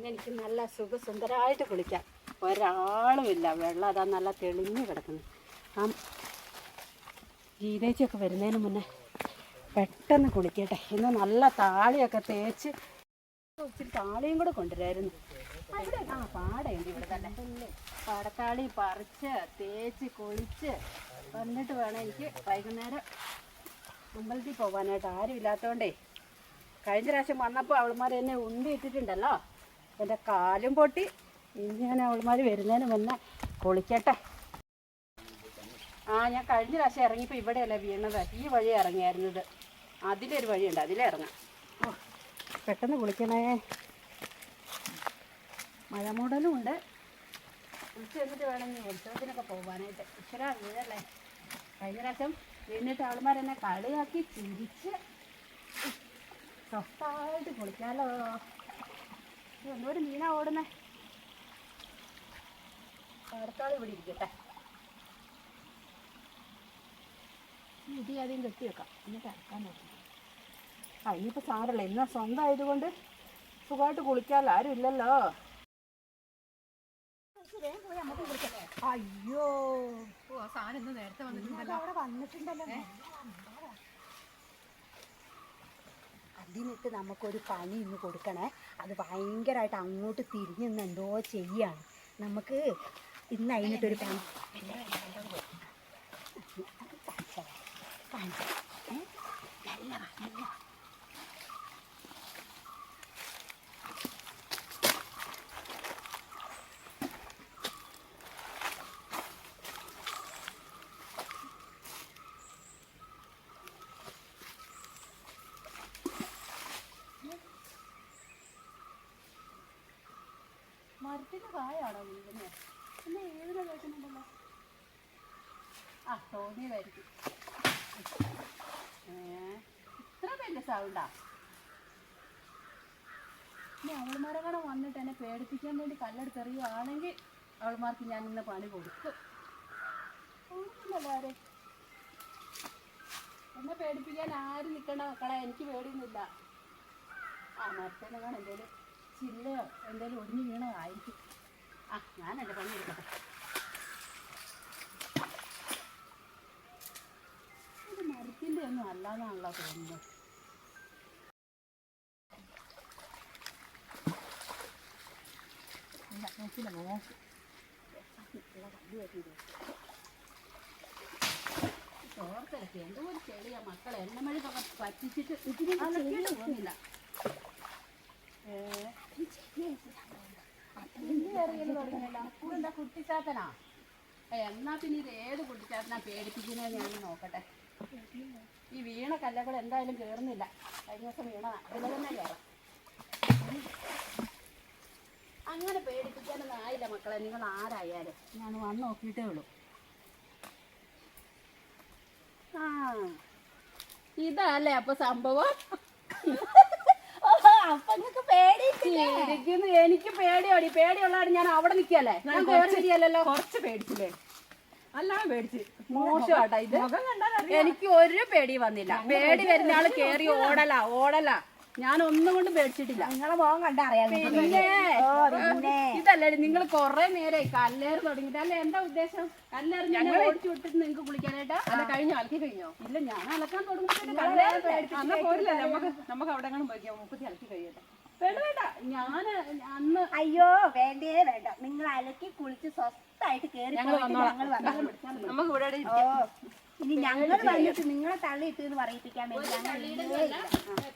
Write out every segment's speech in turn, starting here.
ഇന്ന് എനിക്ക് നല്ല സുഖസുന്ദരമായിട്ട് കുളിക്കാം ഒരാളുമില്ല. വെള്ളം അതാ നല്ല തെളിഞ്ഞു കിടക്കുന്നു. ആ. ഗീതേച്ചൊക്കെ വരുന്നതിന് മുന്നേ പെട്ടെന്ന് കുളിക്കട്ടെ. ഇന്ന് നല്ല താളിയൊക്കെ തേച്ച് ഇച്ചിരി താളിയും കൂടെ കൊണ്ടുവരായിരുന്നു. ആ, പാടേ ആ പാടയുണ്ട് ഇവിടെ തന്നെ. പാടത്താളി പറിച്ച് തേച്ച് കുളിച്ച് വന്നിട്ട് വേണം എനിക്ക് വൈകുന്നേരം അമ്പലത്തിൽ പോകാനായിട്ട്. ആരും ഇല്ലാത്തതുകൊണ്ടേ കഴിഞ്ഞ പ്രാവശ്യം വന്നപ്പോൾ അവൾമാർ എന്നെ ഉന്തി ഇട്ടിട്ടുണ്ടല്ലോ എന്റെ കാലും പൊട്ടി. ഇനി ഞാൻ അവൾമാർ വരുന്നതിന് മുന്നേ കുളിക്കട്ടെ. ആ ഞാൻ കഴിഞ്ഞ പ്രാവശ്യം ഇറങ്ങിയപ്പോൾ ഇവിടെയല്ല വീണത്. ഈ വഴി ഇറങ്ങിയായിരുന്നത്. അതിലൊരു വഴിയുണ്ട്. അതിലേ ഇറങ്ങാം. ഓ പെട്ടെന്ന് കുളിക്കണേ. മഴ മൂടലും ഉണ്ട്. കുളിച്ച് എന്നിട്ട് വേണം ഇനി ഉത്സവത്തിനൊക്കെ പോകാനായിട്ട് ഇച്ചിരി വീഴല്ലേ? കഴിഞ്ഞ പ്രാവശ്യം വീണിട്ട് അവൾമാരെന്നെ കളിയാക്കി ചിരിച്ച്. സ്വസ്ഥമായിട്ട് കുളിക്കാലോ. ഇത് ഒന്നൂര് മീനാ ഓടുന്നേ? അടുത്താൾ ഇവിടെ ഇരിക്കട്ടെ. ഇടി ആദ്യം കെട്ടി വെക്കാം. എന്നിട്ട് അടക്കാൻ നോക്കി. ആ ഇനിയിപ്പോൾ സാറല്ല ഇന്ന് സ്വന്തം ആയതുകൊണ്ട് സുഖമായിട്ട് കുളിക്കാമല്ലോ ആരും ഇല്ലല്ലോ. അയ്യോ. സാധനം നേരത്തെ വന്നിട്ടുണ്ടല്ലോ. അവിടെ വന്നിട്ടുണ്ടല്ലോ. അതിനിട്ട് നമുക്കൊരു പണി ഇന്ന് കൊടുക്കണേ അത് ഭയങ്കരമായിട്ട് അങ്ങോട്ട് തിരിഞ്ഞു നിന്ന് എന്തോ ചെയ്യാണ് നമുക്ക് ഇന്ന് അതിനിട്ടൊരു പണി കാണിച്ചതാ. ഏ? നല്ല നല്ല മരത്തിന് കായാണോ വീഴുന്നത് പിന്നെ ഏതിനാ കേൾക്കുന്നുണ്ടല്ലോ? ആ തോന്നിയതായിരിക്കും ഇത്ര വലിയ സൗണ്ടാ ഇനി അവൾമാരെങ്ങനെ വന്നിട്ട് എന്നെ പേടിപ്പിക്കാൻ വേണ്ടി കല്ലെടുത്തെറിയുവാണെങ്കിൽ അവൾമാർക്ക് ഞാൻ ഇന്ന് പണി കൊടുക്കും. കൊടുക്കില്ലല്ലോ ആരെ? എന്നെ പേടിപ്പിക്കാൻ ആരും നിൽക്കണ്ട മക്കളെ എനിക്ക് പേടിയൊന്നുമില്ല. ആ മരത്തേനെങ്ങാണ് എന്തേലും ചില്ലയോ? എന്തേലും ഒടിഞ്ഞു വീണതായിരിക്കും. ആ ഞാൻ എന്റെ പണി എടുക്കട്ടെ ഇത് മരത്തിന്റെ ഒന്നും അല്ലാതാണല്ലോ തോന്നുന്നത്. നോക്കില്ല നോക്ക്. ചോർത്തിലൊക്കെ എന്തോ ഒരു ചെളിയാ മക്കളെ. എണ്ണമഴക്കൊക്കെ പറ്റിച്ചിട്ട് ഇതിന് പോകുന്നില്ല ഏ എന്നാ പിന്നെ ഇത് ഏത് കുട്ടിച്ചാത്തനാ പേടിപ്പിക്കുന്നത് ഞാൻ നോക്കട്ടെ. ഈ വീണ കല്ലകൾ എന്തായാലും കയറുന്നില്ല കഴിഞ്ഞ ദിവസം വീണ അതിലെ തന്നെ കയറാം അങ്ങനെ പേടിപ്പിക്കാനൊന്നും ആയില്ല മക്കളെ. നിങ്ങൾ ആരായാലും. ഞാൻ വന്ന് നോക്കിയിട്ടേ ഉള്ളൂ. ആ ഇതല്ലേ അപ്പൊ സംഭവം? അപ്പൊ നിങ്ങക്ക് പേടിയിട്ടില്ലേ? ശരിക്കും എനിക്ക് പേടിയോടി. പേടിയുള്ളതാണ് ഞാൻ അവിടെ നിക്കല്ലേ ഞാൻ കയറി ശരിയല്ലല്ലോ കുറച്ച് പേടിച്ചില്ലേ? അല്ലാതെ പേടിച്ച്. മോശമാട്ടാ ഇത്. മുഖം കണ്ടാൽ എനിക്ക് ഒരു പേടി വന്നില്ല. പേടി വരുന്ന ആൾ കേറി ഓടല ഓടല. ഞാൻ ഒന്നും കൊണ്ട് പേടിച്ചിട്ടില്ല. നിങ്ങളെ മോൻ കണ്ടാ അറിയാം പിന്നെ ഇതല്ലേ നിങ്ങൾ കൊറേ നേരെ കല്ലേറ് തുടങ്ങിട്ട് അല്ലെ എന്താ ഉദ്ദേശം? കല്ലേറ് ഞാൻ ഓടിച്ചു വിട്ടിട്ട് നിങ്ങൾക്ക് കുളിക്കാനായിട്ടാ? അല്ല കഴിഞ്ഞോ? അലക്കി കഴിഞ്ഞോ? ഇല്ല ഞാൻ അലക്കാൻ തുടങ്ങി പോരില്ല നമുക്ക് നമുക്ക് അവിടെ എങ്ങനെ പോയിക്കാം മുപ്പത്തി അലക്കി കഴിയട്ടെ. വേണ്ട വേണ്ട. ഞാൻ അന്ന് അയ്യോ വേണ്ടേ വേണ്ട. നിങ്ങൾ അലക്കി കുളിച്ച് സ്വസ്ഥായിട്ട് കേറി ഞങ്ങൾ. നമുക്ക് ഇവിടെ ഓ ഇനി ഞങ്ങൾ വന്നിട്ട് നിങ്ങളെ തള്ളിയിട്ട് എന്ന് പറയിപ്പിക്കാൻ വേണ്ടി ഞങ്ങൾ.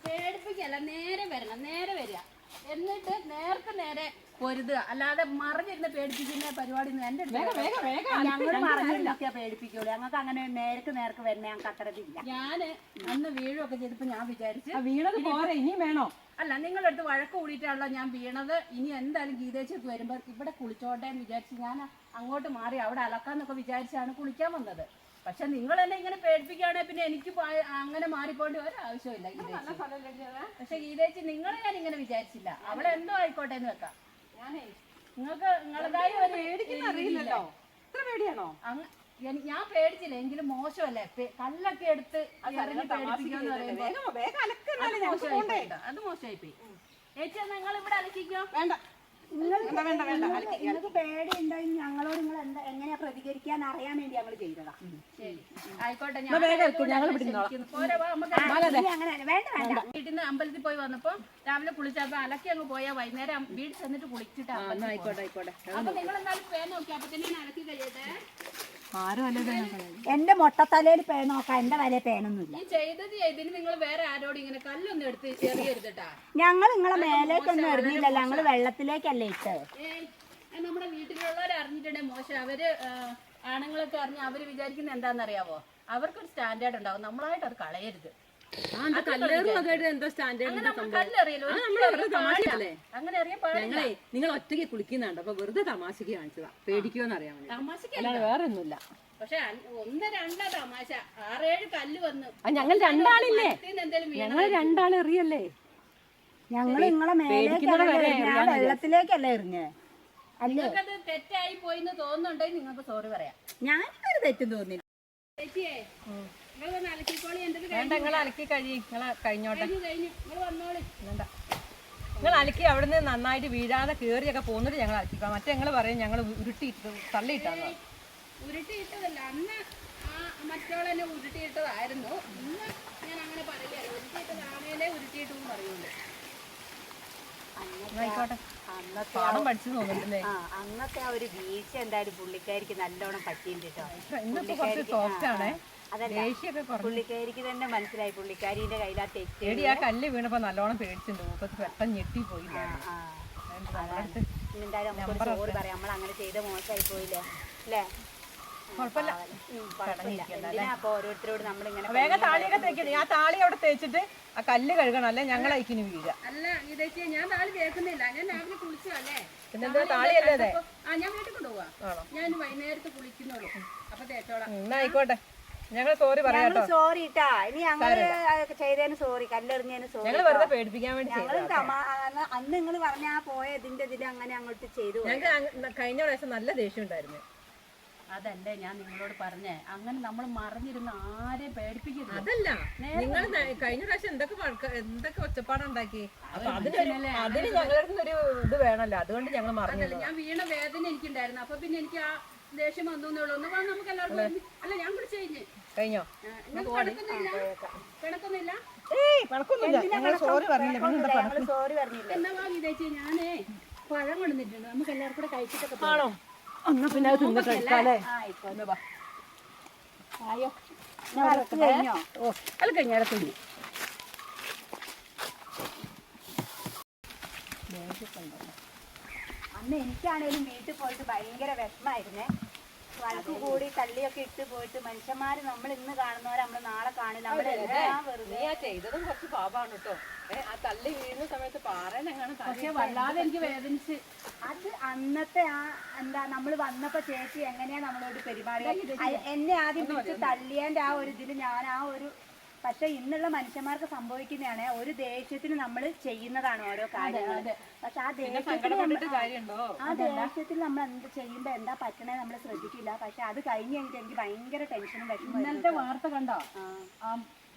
പേടിപ്പിക്കല്ല. നേരെ വരണം നേരെ വരിക. എന്നിട്ട് നേർക്ക് നേരെ പൊരുതുക. അല്ലാതെ മറിഞ്ഞിരുന്ന് പേടിപ്പിക്കുന്ന പരിപാടി വേഗം ഞങ്ങൾ മറിഞ്ഞിരുന്നൊക്കെ പേടിപ്പിക്കുള്ളൂ. ഞങ്ങൾക്ക് അങ്ങനെ നേർക്ക് നേർക്ക് വരുന്ന ഞങ്ങൾക്ക് അത്ര ഇതില്ല. ഞാൻ അന്ന് വീഴുമൊക്കെ ചെയ്തപ്പോ ഞാൻ വിചാരിച്ചു വീണത് പോരെ ഇനിയും വേണോ? അല്ല നിങ്ങളെടുത്ത് വഴക്ക് കൂടിയിട്ടാണല്ലോ ഞാൻ വീണത്. ഇനി എന്തായാലും ഗീതേച്ചക്ക് വരുമ്പോൾ ഇവിടെ കുളിച്ചോട്ടെ എന്ന് വിചാരിച്ച് ഞാൻ അങ്ങോട്ട് മാറി അവിടെ അലക്കാന്നൊക്കെ വിചാരിച്ചാണ് കുളിക്കാൻ വന്നത്. പക്ഷെ നിങ്ങൾ എന്നെ ഇങ്ങനെ പേടിപ്പിക്കുകയാണെങ്കിൽ പിന്നെ എനിക്ക് അങ്ങനെ മാറിപ്പോണ്ടി ഒരാവശ്യമില്ല ഗീതേച്ചി. പക്ഷെ ഗീതേച്ചി നിങ്ങളെ ഞാൻ ഇങ്ങനെ വിചാരിച്ചില്ല. അവിടെ എന്തോ ആയിക്കോട്ടെ എന്ന് വെക്കാം. നിങ്ങൾക്ക് ഒരു പേടിക്കുന്ന അറിയില്ലല്ലോ. ഇത്ര പേടിയാണോ? ഞാൻ പേടിച്ചില്ല എങ്കിലും മോശമല്ലേ? കല്ലൊക്കെ എടുത്ത് അത് മോശമായി പോയി ചേച്ചി നിങ്ങൾ ഇവിടെ അലക്കിക്കോ. വേണ്ട. നിങ്ങൾക്ക് ഞങ്ങളോട് നിങ്ങൾ എന്താ എങ്ങനെയാ പ്രതികരിക്കാൻ അറിയാൻ വേണ്ടി ഞങ്ങൾ ചെയ്തതാ. ആയിക്കോട്ടെ വീട്ടിൽ നിന്ന് അമ്പലത്തിൽ പോയി വന്നപ്പോ രാവിലെ കുളിച്ചപ്പോ അലക്കി അങ്ങ് പോയാ വൈകുന്നേരം വീട് ചെന്നിട്ട് കുളിച്ചിട്ടാ ആയിക്കോട്ടെ ആയിക്കോട്ടെ. അപ്പൊ നിങ്ങൾ എന്നാലും പേൻ നോക്കി അപ്പൊ തന്നെ അലക്കി കഴിയട്ടെ. എന്റെ മൊട്ടത്തലയിൽ പേ നോക്കാം എന്റെ വരെ പേനൊന്നുമില്ല. ഈ ചെയ്തത് നിങ്ങൾ വേറെ ആരോടും ഇങ്ങനെ കല്ലൊന്നും എടുത്ത് എറിയരുതട്ടാ ഞങ്ങൾ നിങ്ങളെ മേലേക്കൊന്നും എറിഞ്ഞില്ലല്ലോ ഞങ്ങൾ വെള്ളത്തിലേക്കല്ലേ ഇട്ട് ഏയ്, അത് നമ്മുടെ വീട്ടിലുള്ളവർ അറിഞ്ഞിട്ടുണ്ടെങ്കിൽ മോശം. അവർ ആണുങ്ങളൊക്കെ അറിഞ്ഞ് അവർ വിചാരിക്കുന്ന എന്താണെന്നറിയാവോ? അവർക്കൊരു സ്റ്റാൻഡേർഡ് ഉണ്ടാവും. നമ്മളായിട്ട് അത് കളയരുത്. കല്ലേറും എന്താ സ്റ്റാൻഡേർഡ് ഞങ്ങളെ നിങ്ങൾ ഒറ്റയ്ക്ക് കുളിക്കുന്നുണ്ട്. അപ്പൊ വെറുതെ തമാശക്ക് കാണിച്ചതാ. പേടിക്കുമെന്ന് അറിയാൻ വേണ്ടി വേറെ ഒന്നുമില്ല പക്ഷെ അൻ- ഒന്ന് രണ്ടാ തമാശ. ആറേഴ് കല്ല് വന്നു ആ ഞങ്ങൾ രണ്ടാളില്ലേ? ഞങ്ങൾ രണ്ടാൾ എറിയല്ലേ? ഞങ്ങൾ നിങ്ങളെ വെള്ളത്തിലേക്കല്ലേ എറിഞ്ഞ്? അല്ലേ? നിങ്ങൾക്കത് തെറ്റായി പോയിന്ന് തോന്നുന്നുണ്ടെങ്കിൽ നിങ്ങൾക്ക് സോറി പറയാം. ഞാനൊരു തെറ്റും തോന്നില്ല ചേച്ചിയെ അലക്കിക്കോളി വേണ്ട നിങ്ങൾ അലക്കി കഴിയും നിങ്ങൾ കഴിഞ്ഞോട്ടെ. കഴിഞ്ഞു കഴിഞ്ഞു. നിങ്ങൾ വന്നോളി. വേണ്ട. നിങ്ങൾ അലക്കി അവിടുന്ന് നന്നായിട്ട് വീഴാതെ കയറിയൊക്കെ പോകുന്നിട്ട് ഞങ്ങൾ അലക്കിക്കാം. മറ്റേ ഞങ്ങൾ പറയും ഞങ്ങൾ ഉരുട്ടിയിട്ട് തള്ളിയിട്ടാണ്. ഉരുട്ടിയിട്ടതല്ല അന്ന് മറ്റോളെന്നെ ഉരുട്ടിയിട്ടതായിരുന്നു ഇന്ന് ഞാൻ അങ്ങനെ പറയില്ല. ഉരുട്ടിയിട്ടതാണേലേ ഉരുട്ടിയിട്ടു പറയുള്ളൂ. പാഠം പഠിച്ചു തോന്നുന്നുണ്ടല്ലേ ആ അന്നത്തെ ആ ഒരു വീഴ്ച എന്തായാലും പുള്ളിക്കാരിക്ക് നല്ലോണം പറ്റിയിട്ടുണ്ട് കേട്ടോ. ഇന്നിപ്പോ കുറച്ച് സോഫ്റ്റ് ആണേ. അതല്ല ദേഷ്യമൊക്കെ പുള്ളിക്കാരിക്ക് തന്നെ മനസ്സിലായി. പുള്ളിക്കാരിന്റെ കയ്യിൽ ആ തെറ്റ് പേടി ആ കല്ല് വീണപ്പോ നല്ലോണം പേടിച്ചിട്ടുണ്ട്. മൂപ്പത്ത് പെട്ടെന്ന് ഞെട്ടിപ്പോയില്ല പോയി. എന്തായാലും നമുക്ക് പറയാം. നമ്മൾ അങ്ങനെ ചെയ്ത മോശമായി പോയില്ലേ? അല്ലേ? ഓരോരുത്തരോട് നമ്മളിങ്ങനെ വേഗം താളിയൊക്കെ തേക്കണേ താളി അവിടെ തേച്ചിട്ട് ആ കല്ല് കഴുകണം. അല്ലെ? ഞങ്ങൾ അയക്കിന് വീഴ അല്ല ഇതേച്ചി ഞാൻ താളി തേക്കുന്നില്ല. ഞാൻ രാവിലെ അല്ലേ പിന്നെന്താ ആ ഞാൻ വീട്ടിൽ കൊണ്ടുപോവാ. ഞാൻ വൈകുന്നേരത്ത് കുളിക്കുന്നുള്ളൂ. അപ്പൊ തേച്ചോളാം. എന്നാ ആയിക്കോട്ടെ. ഞങ്ങൾ സോറി പറയാട്ടോ സോറി ഇട്ടാ ഇനി ചെയ്തതിന് സോറി കല്ലെറിഞ്ഞതിന് സോറി ഞങ്ങൾ വെറുതെ പേടിപ്പിക്കാൻ വേണ്ടി ചെയ്തു അന്ന് നിങ്ങൾ പറഞ്ഞ ആ പോയ ഇതിന്റെ ഇതിൽ അങ്ങനെ അങ്ങോട്ട് ചെയ്തു ഞങ്ങൾക്ക് കഴിഞ്ഞ പ്രാവശ്യം നല്ല ദേഷ്യം ഉണ്ടായിരുന്നു. അതല്ലേ ഞാൻ നിങ്ങളോട് പറഞ്ഞേ. അങ്ങനെ നമ്മൾ മറിഞ്ഞിരുന്ന് ആരെ പേടിപ്പിക്കരുത്. അതല്ല. നിങ്ങൾ കഴിഞ്ഞ പ്രാവശ്യം എന്തൊക്കെ എന്തൊക്കെ ഒച്ചപ്പാടുണ്ടാക്കി? അതിന് ഞങ്ങളുടെ ഒരു ഇത് വേണല്ലോ. അതുകൊണ്ട് ഞങ്ങൾ മറന്നു ഞാൻ വീണ വേദന എനിക്കുണ്ടായിരുന്നു. അപ്പൊ പിന്നെ എനിക്ക് ആ ദേഷ്യം വന്നു എന്നുള്ളൂ ഒന്ന് നമുക്ക് എല്ലാവർക്കും അല്ല? ഞാൻ കുടിച്ചു കഴിഞ്ഞ്. കഴിഞ്ഞോ? കിടക്കുന്നില്ല. എന്താ ഞങ്ങൾ സോറി പറഞ്ഞില്ല? എന്നാ വാ വിതേച്ചി ഞാനേ പഴം കൊണ്ടുവന്നിട്ടുണ്ട്. നമുക്ക് എല്ലാവർക്കും കൂടെ കഴിച്ചിട്ടൊക്കെ പോകാം. ആണോ? എന്നാ പിന്നെ അത് തിന്നിട്ട് എടുക്കാല്ലേ ആയോ ഞാൻ കഴിഞ്ഞോ? ഓ കഴിഞ്ഞു അന്ന് എനിക്കാണേലും വീട്ടിൽ പോയിട്ട് ഭയങ്കര വിഷമായിരുന്നേ. വഴക്ക് കൂടി തള്ളിയൊക്കെ ഇട്ട് പോയിട്ട് മനുഷ്യന്മാര് നമ്മൾ ഇന്ന് കാണുന്നവരെ നമ്മൾ നാളെ കാണില്ല. നീ ആ ചെയ്തതും കുറച്ച് പാപാണ് കേട്ടോ ആ തള്ളി വീഴുന്ന സമയത്ത് പക്ഷെ വല്ലാതെ എനിക്ക് വേദനിച്ച്. അത് അന്നത്തെ ആ എന്താ നമ്മൾ വന്നപ്പോ ചേച്ചി എങ്ങനെയാ നമ്മളോട് പെരുമാറിയത് അ- എന്നെ ആദ്യം തള്ളിയാന്റെ ആ ഒരു ഇതിൽ ഞാൻ ആ ഒരു പക്ഷെ ഇന്നുള്ള മനുഷ്യന്മാർക്ക് സംഭവിക്കുന്നതാണ് ഒരു ദേഷ്യത്തിന് നമ്മൾ ചെയ്യുന്നതാണ് ഓരോ കാര്യങ്ങൾ പക്ഷെ ആ ദേഷ്യത്തിന് ആ ദേഷ്യത്തിൽ നമ്മൾ എന്ത് ചെയ്യുമ്പോ എന്താ പറ്റണേ നമ്മൾ ശ്രദ്ധിക്കില്ല. പക്ഷെ അത് കഴിഞ്ഞ് കഴിഞ്ഞിട്ട് എനിക്ക് ഭയങ്കര ടെൻഷനും വരും ഇന്നലത്തെ വാർത്ത കണ്ടോ?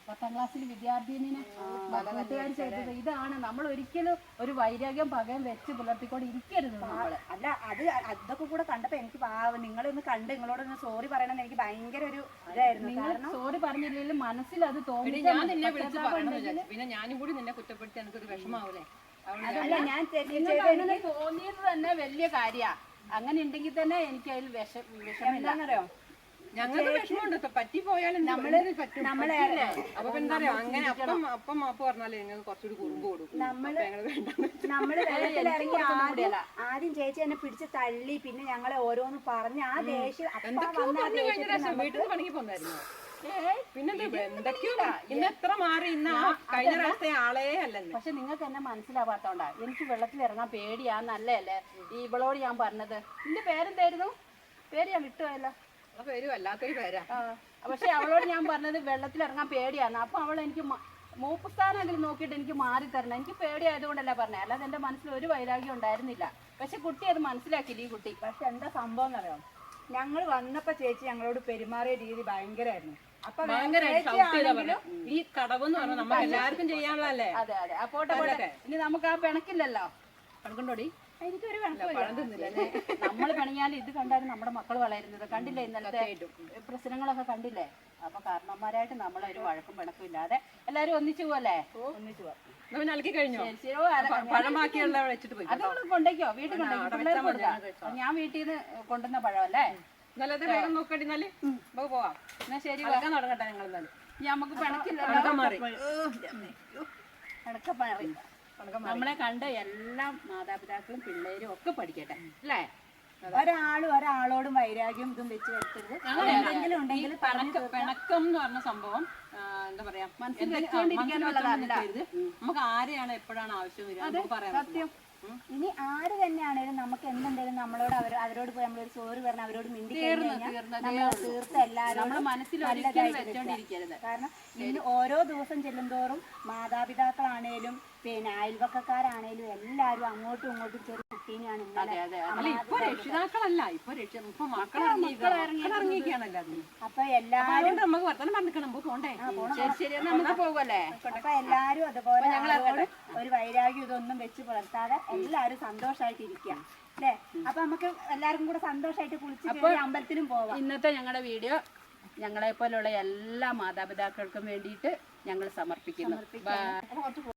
പത്താം ക്ലാസ്സിൽ വിദ്യാർത്ഥിനിനെ കൂട്ടുകാർ ചെയ്തത് ഇതാണ്. നമ്മൾ ഒരിക്കലും ഒരു വൈരാഗ്യം പകയം വെച്ച് പുലർത്തിക്കൊണ്ട് ഇരിക്കരുത് നമ്മൾ. അല്ല അത് അതൊക്കെ കൂടെ കണ്ടപ്പോ എനിക്ക് നിങ്ങളൊന്ന് കണ്ട് നിങ്ങളോടൊന്ന് സോറി പറയണമെന്ന് എനിക്ക് ഭയങ്കര ഒരു ഇതായിരുന്നു. നിങ്ങൾ സോറി പറഞ്ഞില്ലെങ്കിലും മനസ്സിൽ അത് തോന്നി ഞാൻ നിന്നെ വിളിച്ച് പിന്നെ ഞാനും കൂടി നിന്നെ കുറ്റപ്പെടുത്തി എനിക്കൊരു വിഷമാവൂലേ. അല്ല ഞാൻ തോന്നിയത് തന്നെ വലിയ കാര്യ. അങ്ങനെ ഉണ്ടെങ്കിൽ തന്നെ എനിക്ക് അതിൽ വിഷ വിഷമില്ല എന്താണെന്നറിയോ ഞങ്ങൾക്ക് വിഷമമുണ്ട് ഇപ്പൊ പറ്റിപ്പോയാലും നമ്മൾ നമ്മളെ അപ്പൊ എന്താ പറയാ അങ്ങനെ അപ്പം അപ്പം മാപ്പ് പറഞ്ഞാലേ നിങ്ങൾക്ക് കുറച്ചുകൂടി കുറുമ്പ് കൊടുക്കും. നമ്മൾ. നമ്മൾ വെള്ളത്തിലിറങ്ങി ആദ്യം ആദ്യം ചേച്ചി എന്നെ പിടിച്ച് തള്ളി പിന്നെ ഞങ്ങളെ ഓരോന്ന് പറഞ്ഞ് ആ ദേഷ്യം വീട്ടിൽ പണിക്ക് പോന്നായിരുന്നു. പിന്നെ എന്തൊക്കെയോ ഇന്ന് എത്ര മാറി ഇന്ന് ആ കഴിഞ്ഞ പ്രാവശ്യത്തെ ആളേ അല്ലെന്ന്. പക്ഷെ നിങ്ങൾക്ക് എന്നെ മനസ്സിലാവാത്തോണ്ടാ. എനിക്ക് വെള്ളത്തിൽ ഇറങ്ങാൻ പേടിയാ നല്ലതല്ലേ ഈ ഇവളോട് ഞാൻ പറഞ്ഞത്. നിന്റെ പേരെന്തായിരുന്നു? പേര് ഞാൻ വിട്ടുപോയല്ലോ പക്ഷെ അവളോട് ഞാൻ പറഞ്ഞത് വെള്ളത്തിൽ ഇറങ്ങാൻ പേടിയാണ് അപ്പൊ അവൾ എനിക്ക് മൂപ്പുസ്ഥാനം മൂപ്പ് സ്ഥാനെങ്കിലും നോക്കിയിട്ട് എനിക്ക് മാറി തരണം എനിക്ക് പേടിയായതുകൊണ്ടല്ല പറഞ്ഞത് അല്ലാതെ എന്റെ മനസ്സിൽ ഒരു വൈരാഗ്യം ഉണ്ടായിരുന്നില്ല. പക്ഷെ കുട്ടി അത് മനസ്സിലാക്കില്ല ഈ കുട്ടി? പക്ഷെ എന്താ സംഭവം എന്നറിയാം? ഞങ്ങൾ വന്നപ്പോ ചേച്ചി ഞങ്ങളോട് പെരുമാറിയ രീതി ഭയങ്കരമായിരുന്നു അപ്പൊ ഈ കടവ് എന്ന് പറഞ്ഞാൽ നമുക്ക് എല്ലാവർക്കും ചെയ്യാനുള്ളതല്ലേ? അതെ അതെ. ആ പോട്ടെ പോട്ടെ. ഇനി നമുക്ക് ആ പിണക്കില്ലല്ലോ. കണക്കുണ്ടോടി എനിക്കൊരു കണക്കില്ല നമ്മൾ പണിയാൽ ഇത് കണ്ടാലും നമ്മുടെ മക്കൾ വളരുന്നത്. കണ്ടില്ലേ? ഇന്നലത്തെ പ്രശ്നങ്ങളൊക്കെ കണ്ടില്ലേ? അപ്പൊ കാരണന്മാരായിട്ട് നമ്മൾ ഒരു വഴക്കും പിണക്കും ഇല്ലാതെ എല്ലാരും ഒന്നിച്ചു പോവല്ലേ? ഒന്നിച്ചു പോവാം. എന്നാ പിന്നെ അലക്കി കഴിഞ്ഞോ? ശരി, ശരി. ഓ, അല- പ- പഴം ബാക്കിയുള്ള വെച്ചിട്ട് പോയി അത് നിങ്ങൾ കൊണ്ടേക്കോ. വീട്ടിൽ കൊണ്ടേക്കോ. ഞാൻ വീട്ടിൽ നിന്ന് കൊണ്ടുവന്ന പഴമല്ലേ? നല്ലത് വേഗം നോക്കണ്ടി എന്നാൽ? നമുക്ക് പോവാം. എന്നാ ശരി വാ. അലക്കാൻ തുടങ്ങട്ടെ ഞങ്ങൾ എന്നാൽ നമുക്ക് പിണക്കില്ല പണക്കം മാറി. പിണക്കപ്പണ നമ്മളെ കണ്ട എല്ലാ മാതാപിതാക്കളും പിള്ളേരും ഒക്കെ പഠിക്കട്ടെ അല്ലേ? ഒരാളും ഒരാളോടും വൈരാഗ്യം ഇതും വെച്ച് വരുത്തരുത്. എന്തെങ്കിലും ഉണ്ടെങ്കിൽ പിണക്കം എന്ന് പറഞ്ഞ സംഭവം എന്താ പറയാ. നമുക്ക് ആരെയാണ് എപ്പോഴാണ് ആവശ്യം വരിക പറ്റില്ല. ഇനി ആര് തന്നെയാണേലും നമുക്ക് എന്തെങ്കിലും നമ്മളോട് അവർ അവരോട് പോയി നമ്മളൊരു സോറി പറഞ്ഞ അവരോട് മിണ്ടി തീർത്ത് എല്ലാവരും കാരണം ഇന്ന് ഓരോ ദിവസം ചെല്ലുന്തോറും മാതാപിതാക്കളാണേലും പിന്നെ അയൽവക്കക്കാരാണേലും എല്ലാവരും അങ്ങോട്ടും ഇങ്ങോട്ടും കുട്ടീനെയാണ് അതെ അതെ. അല്ല ഇപ്പൊ രക്ഷിതാക്കളല്ല. ഇപ്പൊ രക്ഷ ഇപ്പൊ മക്കൾ ഇറങ്ങിയിരിക്കുകയാണല്ലോ അതിന്. അപ്പൊ എല്ലാരും നമുക്ക് വർത്തമാനം പറഞ്ഞിക്കണം നമുക്ക് പോണ്ടേ? ശരി ശരി. നമുക്ക് പോകല്ലേ? അപ്പൊ എല്ലാരും അതുപോലെ ഒരു വൈരാഗ്യം ഇതൊന്നും വെച്ച് പുലർത്താതെ എല്ലാരും സന്തോഷമായിട്ട് ഇരിക്കുക. അല്ലേ? അപ്പൊ നമുക്ക് എല്ലാവർക്കും കൂടെ സന്തോഷമായിട്ട് കുളിച്ച് അമ്പലത്തിലും പോവാം. ഇന്നത്തെ ഞങ്ങളുടെ വീഡിയോ ഞങ്ങളെ പോലുള്ള എല്ലാ മാതാപിതാക്കൾക്കും വേണ്ടിയിട്ട് ഞങ്ങൾ സമർപ്പിക്കുന്നു.